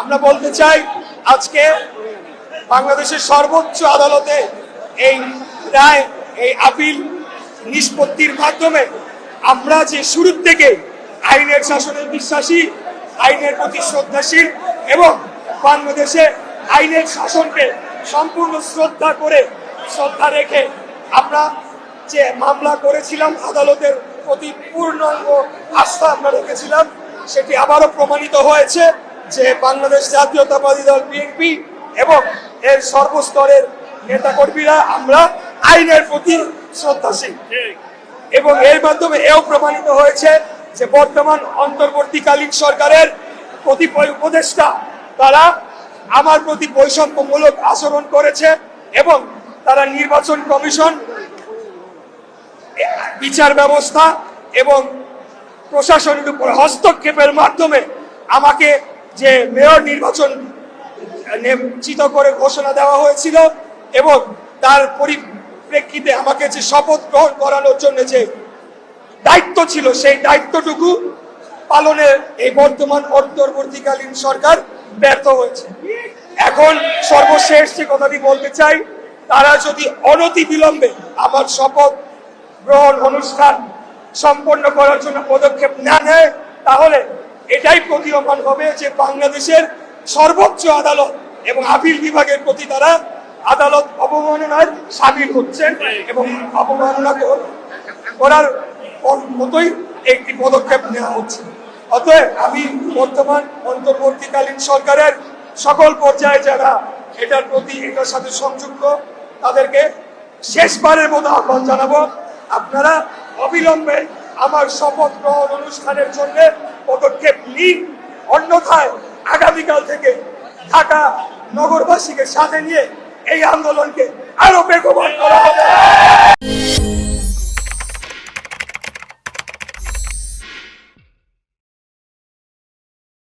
আমরা বলতে চাই, আজকে বাংলাদেশের সর্বোচ্চ আদালতে এই রায়, এই আপিল নিষ্পত্তির মাধ্যমে আমরা যে শুরুর থেকে আইনের শাসনে বিশ্বাসী, আইনের প্রতি শ্রদ্ধাশীল এবং বাংলাদেশে আইনের শাসনকে সম্পূর্ণ শ্রদ্ধা করে শ্রদ্ধা রেখে আমরা যে মামলা করেছিলাম, আদালতের প্রতি পূর্ণাঙ্গ আস্থা আমরা রেখেছিলাম, সেটি আবারও প্রমাণিত হয়েছে। যে বাংলাদেশ জাতীয়তাবাদী দল বিএনপি এবং এর সর্বস্তরের নেতাকর্মীরা আমরা আইনের প্রতি শ্রদ্ধাশীল। এবং এর মাধ্যমে এও প্রমাণিত হয়েছে যে বর্তমান অন্তর্বর্তীকালীন সরকারের কতিপয় উপদেষ্টা তারা আমার প্রতি বৈষম্যমূলক আচরণ করেছে এবং তারা নির্বাচন কমিশন বিচার ব্যবস্থা এবং প্রশাসনের উপর হস্তক্ষেপের মাধ্যমে আমাকে যে মেয়র নির্বাচন নিশ্চিত করে ঘোষণা দেওয়া হয়েছিল এবং তার পরিপ্রেক্ষিতে আমাকে যে শপথ গ্রহণ করানোর জন্য যে দায়িত্ব ছিল, সেই দায়িত্বটুকু পালনে এই বর্তমান অন্তর্বর্তীকালীন সরকার ব্যর্থ হয়েছে। এখন সর্বশেষ যে কথাটি বলতে চাই, তারা যদি অনতি বিলম্বে আমার শপথ গ্রহণ অনুষ্ঠান সম্পন্ন করার জন্য পদক্ষেপ না নেয়, তাহলে এটাই প্রতীয়মান হবে যে বাংলাদেশের সর্বোচ্চ আদালত এবং আপিল বিভাগের প্রতি তারা আদালত অবমাননার সামিল হচ্ছেন এবং অবমাননা করার মতোই একটি পদক্ষেপ নেওয়া হচ্ছে। অতএব আমি বর্তমান অন্তর্বর্তীকালীন সরকারের সকল পর্যায়ে যারা এটার প্রতি, এটার সাথে সংযুক্ত, তাদেরকে শেষবারের মতো আহ্বান জানাব। আপনারা অবিলম্বে আমার শপথ গ্রহণ অনুষ্ঠানের জন্য নিন অন্যথায় আগামীকাল থেকে ঢাকা নগরবাসীকে সাথে নিয়ে এই আন্দোলনকে আরও বেগবান করা